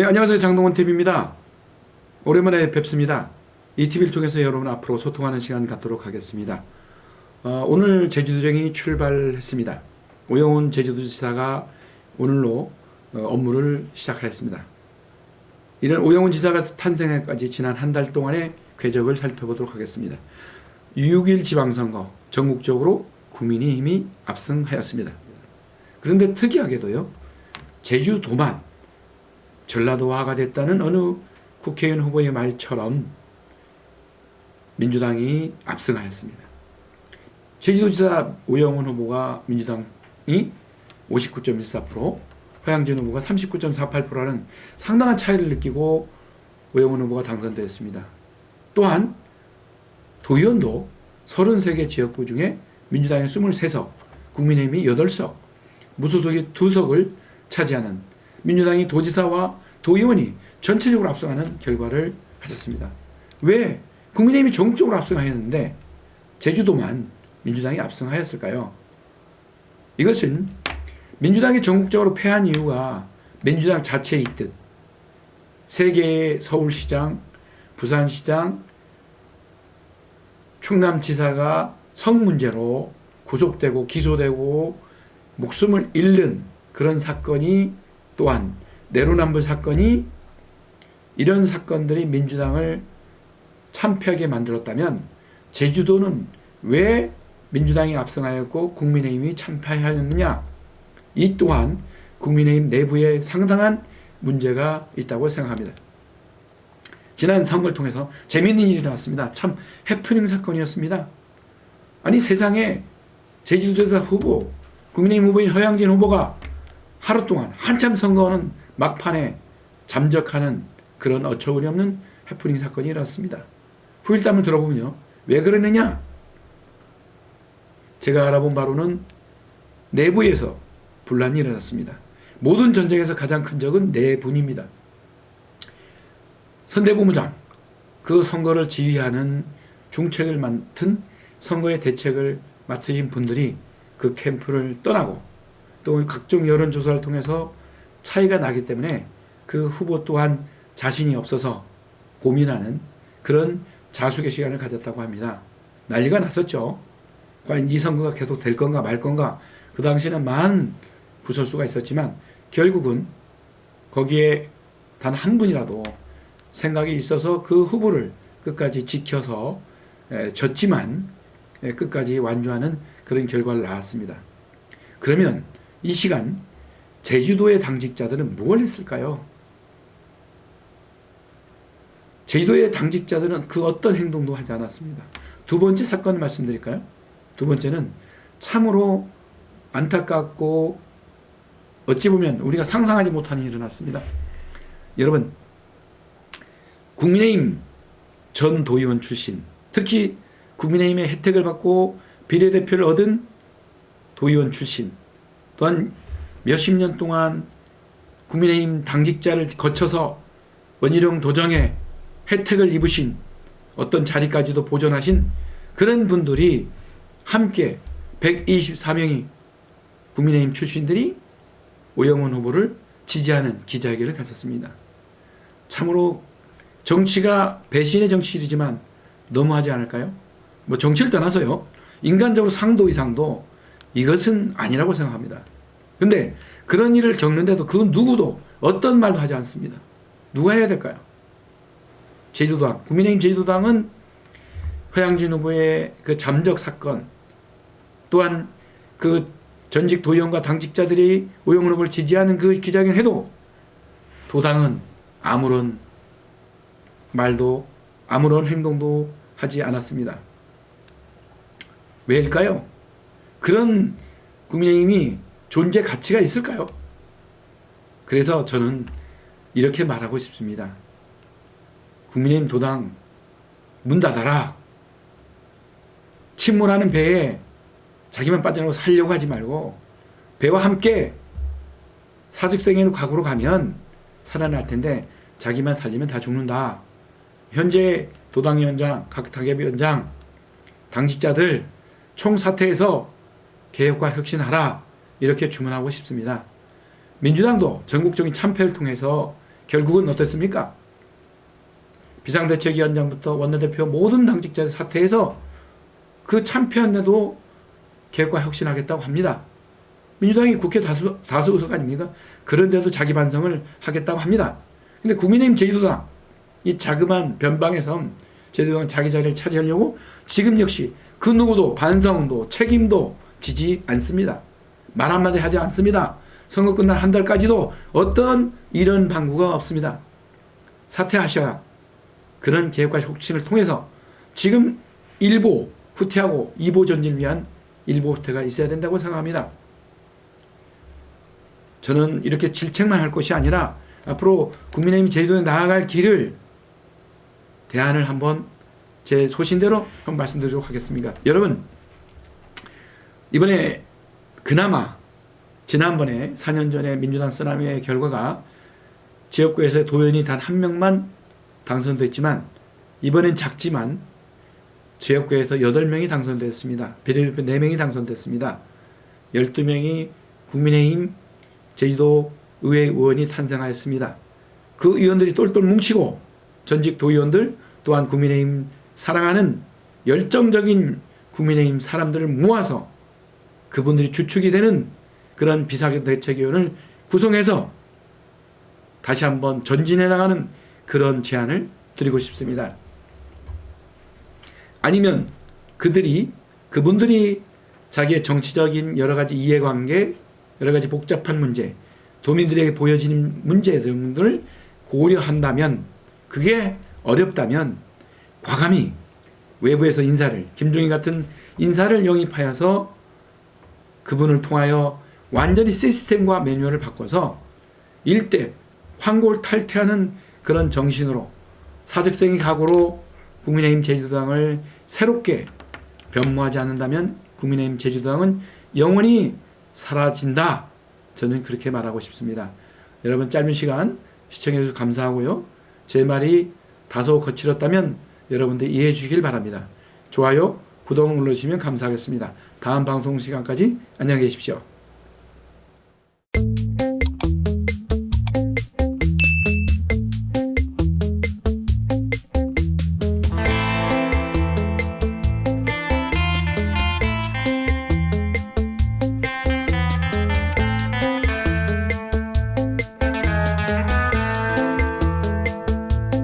네, 안녕하세요. 장동원 TV입니다. 오랜만에 뵙습니다. 이 TV를 통해서 여러분 앞으로 소통하는 시간 갖도록 하겠습니다. 어, 오늘 제주도정이 출발했습니다. 오영훈 제주도지사가 오늘로 어, 업무를 시작하였습니다. 이런 오영훈 지사가 탄생에까지 지난 한 달 동안의 궤적을 살펴보도록 하겠습니다. 6.1 지방선거 전국적으로 국민의힘이 압승하였습니다. 그런데 특이하게도요, 제주도만 전라도화가 됐다는 어느 국회의원 후보의 말처럼 민주당이 압승하였습니다. 제주도지사 오영훈 후보가 민주당이 59.14%, 허양진 후보가 39.48%라는 상당한 차이를 느끼고 오영훈 후보가 당선되었습니다. 또한 도의원도 33개 지역구 중에 민주당이 23석, 국민의힘이 8석, 무소속이 2석을 차지하는 민주당이 도지사와 도의원이 전체적으로 압승하는 결과를 가졌습니다. 왜 국민의힘이 전국적으로 압승하였는데 제주도만 민주당이 압승하였을까요? 이것은 민주당이 전국적으로 패한 이유가 민주당 자체의 뜻. 세 개의 서울시장, 부산시장, 충남지사가 성 문제로 구속되고 기소되고 목숨을 잃는 그런 사건이 또한 내로남불 사건이 이런 사건들이 민주당을 참패하게 만들었다면 제주도는 왜 민주당이 압승하였고 국민의힘이 참패하였느냐? 이 또한 국민의힘 내부에 상당한 문제가 있다고 생각합니다. 지난 선거를 통해서 재미있는 일이 나왔습니다. 참 해프닝 사건이었습니다. 아니 세상에 제주도지사 후보, 국민의힘 후보인 허양진 후보가 하루 동안 한참 선거는 막판에 잠적하는 그런 어처구니 없는 해프닝 사건이 일어났습니다. 후일담을 들어보면요. 왜 그러느냐? 제가 알아본 바로는 내부에서 분란이 일어났습니다. 모든 전쟁에서 가장 큰 적은 네 분입니다. 선대본부장, 그 선거를 지휘하는 중책을 맡은 선거의 대책을 맡으신 분들이 그 캠프를 떠나고 또 각종 여론조사를 통해서 차이가 나기 때문에 그 후보 또한 자신이 없어서 고민하는 그런 자숙의 시간을 가졌다고 합니다. 난리가 났었죠. 과연 이 선거가 계속 될 건가 말 건가 그 당시에는 많은 구설수가 있었지만 결국은 거기에 단 한 분이라도 생각이 있어서 그 후보를 끝까지 지켜서 에, 졌지만 에, 끝까지 완주하는 그런 결과를 낳았습니다. 그러면 이 시간 제주도의 당직자들은 무엇을 했을까요? 제주도의 당직자들은 그 어떤 행동도 하지 않았습니다. 두 번째 사건을 말씀드릴까요? 두 번째는 참으로 안타깝고 어찌 보면 우리가 상상하지 못하는 일이 일어났습니다. 여러분, 국민의힘 전 도의원 출신, 특히 국민의힘의 혜택을 받고 비례대표를 얻은 도의원 출신, 또한 몇십 년 동안 국민의힘 당직자를 거쳐서 원희룡 도정의 혜택을 입으신 어떤 자리까지도 보존하신 그런 분들이 함께 124명이 국민의힘 출신들이 오영훈 후보를 지지하는 기자회견을 가졌습니다. 참으로 정치가 배신의 정치이지만 너무하지 않을까요? 뭐 정치를 떠나서요. 인간적으로 상도 이상도 이것은 아니라고 생각합니다. 근데 그런 일을 겪는데도 그 누구도 어떤 말도 하지 않습니다. 누가 해야 될까요? 제주도당, 국민의힘 제주도당은 허양진 후보의 그 잠적 사건 또한 그 전직 도의원과 당직자들이 오영훈 후보를 지지하는 그 기자회견 해도 도당은 아무런 말도 아무런 행동도 하지 않았습니다. 왜일까요? 그런 국민의힘이 존재 가치가 있을까요? 그래서 저는 이렇게 말하고 싶습니다. 국민의힘 도당 문 닫아라. 침몰하는 배에 자기만 빠져나고 살려고 하지 말고 배와 함께 사직생의 각오로 가면 살아날 텐데 자기만 살리면 다 죽는다. 현재 도당위원장, 각 당협위원장, 당직자들 총사퇴해서 개혁과 혁신하라 이렇게 주문하고 싶습니다. 민주당도 전국적인 참패를 통해서 결국은 어땠습니까? 비상대책위원장부터 원내대표 모든 당직자들 사퇴해서 그 참패한데도 개혁과 혁신하겠다고 합니다. 민주당이 국회 다수, 다수 의석 아닙니까? 그런데도 자기 반성을 하겠다고 합니다. 근데 국민의힘 제주도당 이 자그마한 변방에서 제주도당 자기 자리를 차지하려고 지금 역시 그 누구도 반성도 책임도 지지 않습니다. 말 한마디 하지 않습니다. 선거 끝날 한 달까지도 어떤 이런 방구가 없습니다. 사퇴하셔야 그런 개혁과 혁신을 통해서 지금 일보 후퇴하고 이보 전진을 위한 일보 후퇴가 있어야 된다고 생각합니다. 저는 이렇게 질책만 할 것이 아니라 앞으로 국민의힘 제주도에 나아갈 길을 대안을 한번 제 소신대로 한번 말씀드리도록 하겠습니다. 여러분 이번에 그나마 지난번에 4년 전에 민주당 쓰나미의 결과가 지역구에서 도연이 단 한 명만 당선됐지만 이번엔 작지만 지역구에서 8명이 당선됐습니다. 비례대표 4명이 당선됐습니다. 12명이 국민의힘 제주도 의회 의원이 탄생하였습니다. 그 의원들이 똘똘 뭉치고 전직 도의원들 또한 국민의힘 사랑하는 열정적인 국민의힘 사람들을 모아서 그분들이 주축이 되는 그런 비상대책위원을 구성해서 다시 한번 전진해 나가는 그런 제안을 드리고 싶습니다. 아니면 그들이 그분들이 자기의 정치적인 여러 가지 이해관계, 여러 가지 복잡한 문제, 도민들에게 보여지는 문제 등을 고려한다면 그게 어렵다면 과감히 외부에서 인사를 김종인 같은 인사를 영입하여서 그분을 통하여 완전히 시스템과 매뉴얼을 바꿔서 일대 황골 탈퇴하는 그런 정신으로 사직생의 각오로 국민의힘 제주도당을 새롭게 변모하지 않는다면 국민의힘 제주도당은 영원히 사라진다. 저는 그렇게 말하고 싶습니다. 여러분 짧은 시간 시청해 주셔서 감사하고요. 제 말이 다소 거칠었다면 여러분들 이해해 주길 바랍니다. 좋아요, 구독 눌러주시면 감사하겠습니다. 다음 방송 시간까지 안녕히 계십시오.